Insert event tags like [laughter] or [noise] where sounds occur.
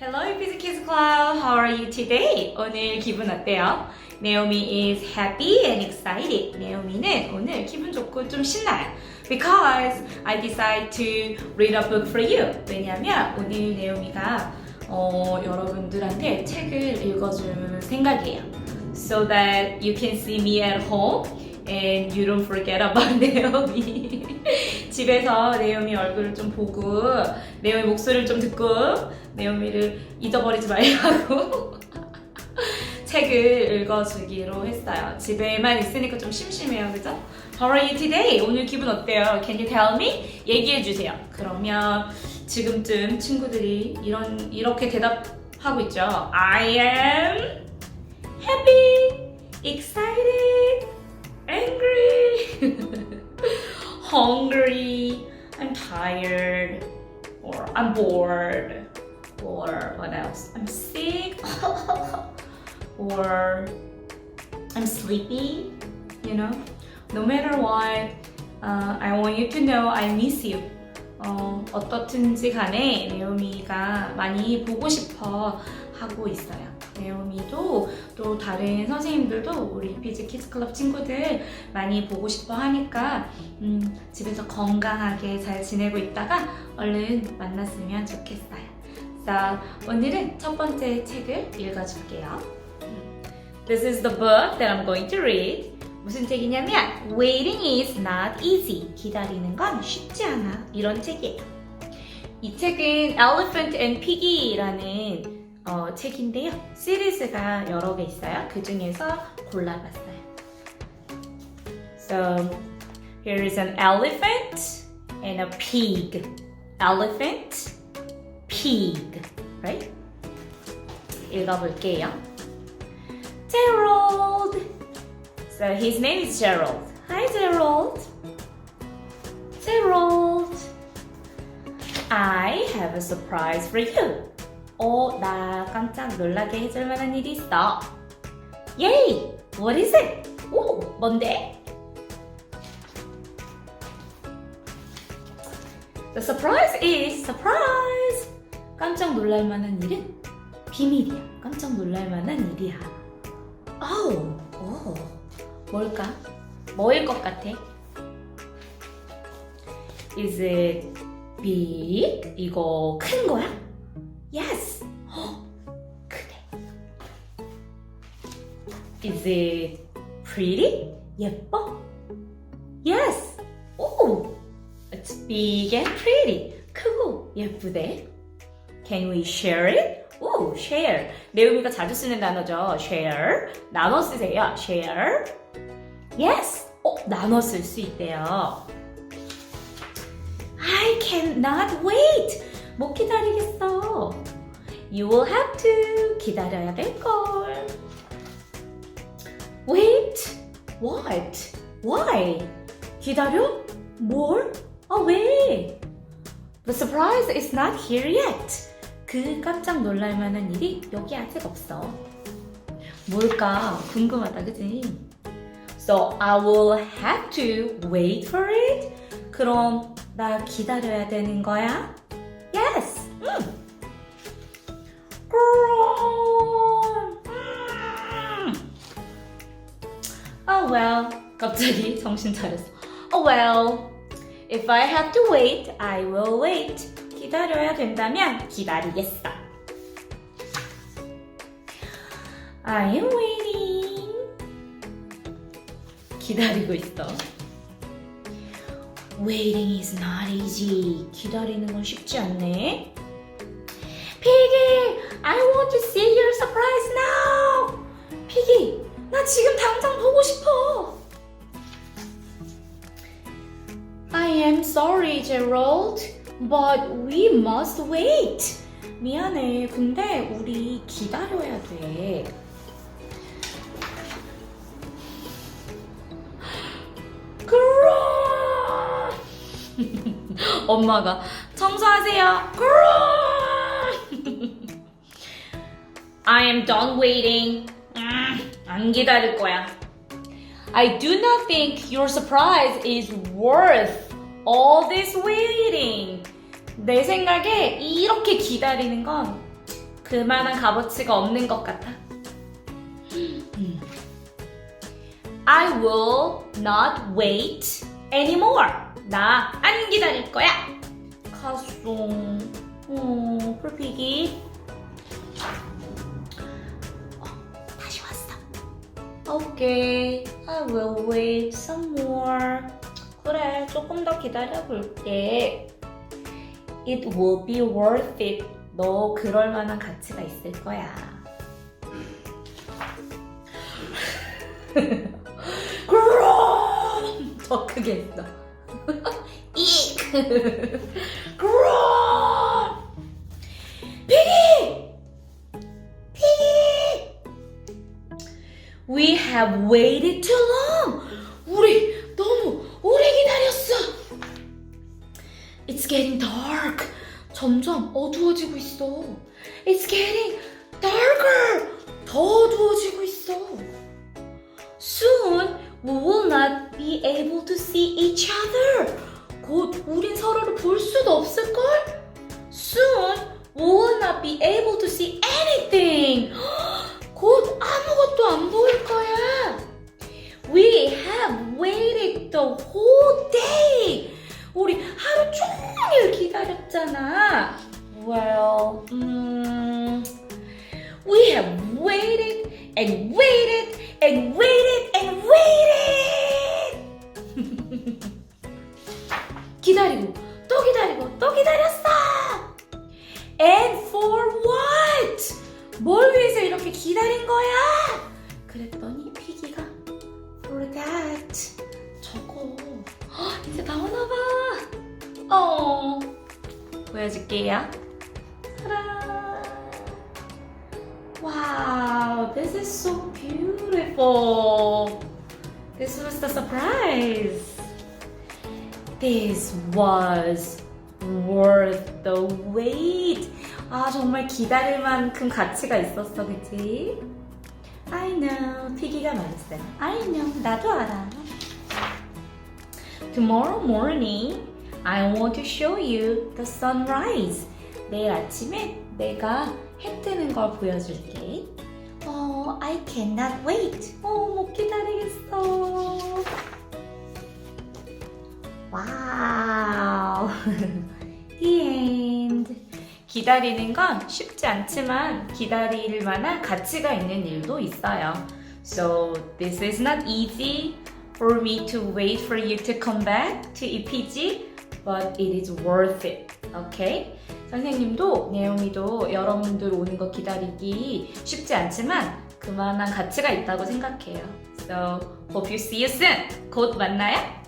Hello, Kids Club. How are you today? 오늘 기분 어때요? 네오미 is happy and excited. 네오미는 오늘 기분 좋고 좀 신나요. Because I decide to read a book for you. 왜냐면 오늘 네오미가 어, 여러분들한테 책을 읽어줄 생각이에요. So that you can see me at home and you don't forget about [laughs] 네오미. 집에서 네오미 얼굴을 좀 보고 네오미 목소리를 좀 듣고 네오미를 잊어버리지 말라고 [laughs] 책을 읽어주기로 했어요. 집에만 있으니까 좀 심심해요, 그죠? How are you today? 오늘 기분 어때요? Can you tell me? 얘기해 주세요. 그러면 지금쯤 친구들이 이런 이렇게 대답하고 있죠. I am happy, excited, angry, [laughs] hungry, I'm tired, or I'm bored, or what else? I'm sick, [laughs] or I'm sleepy, you know? No matter what, uh, I want you to know I miss you. 어, 어떻든지 간에 네오미가 많이 보고 싶어 하고 있어요. 네오미도 또 다른 선생님들도 우리 피즈 키즈 클럽 친구들 많이 보고 싶어 하니까 음, 집에서 건강하게 잘 지내고 있다가 얼른 만났으면 좋겠어요. 자, 오늘은 첫 번째 책을 읽어줄게요. This is the book that I'm going to read. 무슨 책이냐면 Waiting is not easy. 기다리는 건 쉽지 않아. 이런 책이에요. 이 책은 Elephant and Piggy라는 어, 책인데요. 시리즈가 여러 개 있어요. 그 중에서 골라봤어요. So here is an elephant and a pig. Elephant, pig, right? 읽어볼게요. Gerald. So his name is Gerald. Hi, Gerald. Gerald. I have a surprise for you. 어, 나 깜짝 놀라게 해줄 만한 일이 있어. Yay! What is it? 오, 뭔데? The surprise is surprise. 깜짝 놀랄 만한 일은 비밀이야. 깜짝 놀랄 만한 일이야. 아우, 오, 뭘까? 뭐일 것 같아? Is it big? 이거 큰 거야? Yes. 헉, 크네. Is it pretty? 예뻐? Yes. 오, it's big and pretty. 크고 예쁘대. Can we share it? 오, share. 네오미가 자주 쓰는 단어죠. share. 나눠 쓰세요. share. Yes. 어, 나눠 쓸 수 있대요. I cannot wait. 못 기다리겠어. You will have to. 기다려야 될 걸. Wait. What? Why? 기다려? 뭘? 아, 왜? The surprise is not here yet. 그 깜짝 놀랄 만한 일이 여기 아직 없어. 뭘까? 궁금하다, 그지? So I will have to wait for it. 그럼 나 기다려야 되는 거야? Yes. 응. 그럼. 음. Oh well. 갑자기 정신 차렸어. Oh well. If I have to wait, I will wait. 기다려야 된다면 기다리겠어. I am waiting. 기다리고 있어. Waiting is not easy. 기다리는 건 쉽지 않네. 피기, I want to see your surprise now. 피기, 나 지금 당장 보고 싶어. I am sorry, Gerald, but we must wait. 미안해. 근데 우리 기다려야 돼. 엄마가 청소하세요. I am done waiting. 음, 안 기다릴 거야. I do not think your surprise is worth all this waiting. 내 생각에 이렇게 기다리는 건 그만한 값어치가 없는 것 같아. 음. I will not wait anymore. 나 안 기다릴 거야. 가송. 어, 풀피기. 어, 다시 왔어. Okay, I will wait some more. 그래, 조금 더 기다려 볼게. It will be worth it. 너 그럴 만한 가치가 있을 거야. 더 크게 했어. 이 그럼 피기 피기 We have waited too long. 우리 너무 오래 기다렸어. It's getting dark. 점점 어두워지고 있어. It's getting darker. 더 어두워지고 있어. Soon we will not be able to see each other. 곧 우린 서로를 볼 수도 없을걸? Soon we will not be able to see anything. 곧 아무것도 안 보일 거야. We have waited the whole day. 우리 하루 종일 기다렸잖아. 또 기다리고 또 기다렸어. And for what? 뭘 위해서 이렇게 기다린 거야? 그랬더니 피기가 for that. 저거 헉, 이제 나오나 봐. 어. 보여줄게요. 짜란. Wow, this is so beautiful. This was the surprise. This was worth the wait. 아, 정말 기다릴 만큼 가치가 있었어, 그치? I know. 피기가 말했어요. I know. 나도 알아. Tomorrow morning, I want to show you the sunrise. 내일 아침에 내가 해 뜨는 걸 보여줄게. 어, I cannot wait. 어, 못 기다리겠어. 와우. End. 기다리는 건 쉽지 않지만 기다릴 만한 가치가 있는 일도 있어요. So this is not easy for me to wait for you to come back to EPG, but it is worth it. Okay? 선생님도 내용이도 여러분들 오는 거 기다리기 쉽지 않지만 그만한 가치가 있다고 생각해요. So hope you see you soon. 곧 만나요.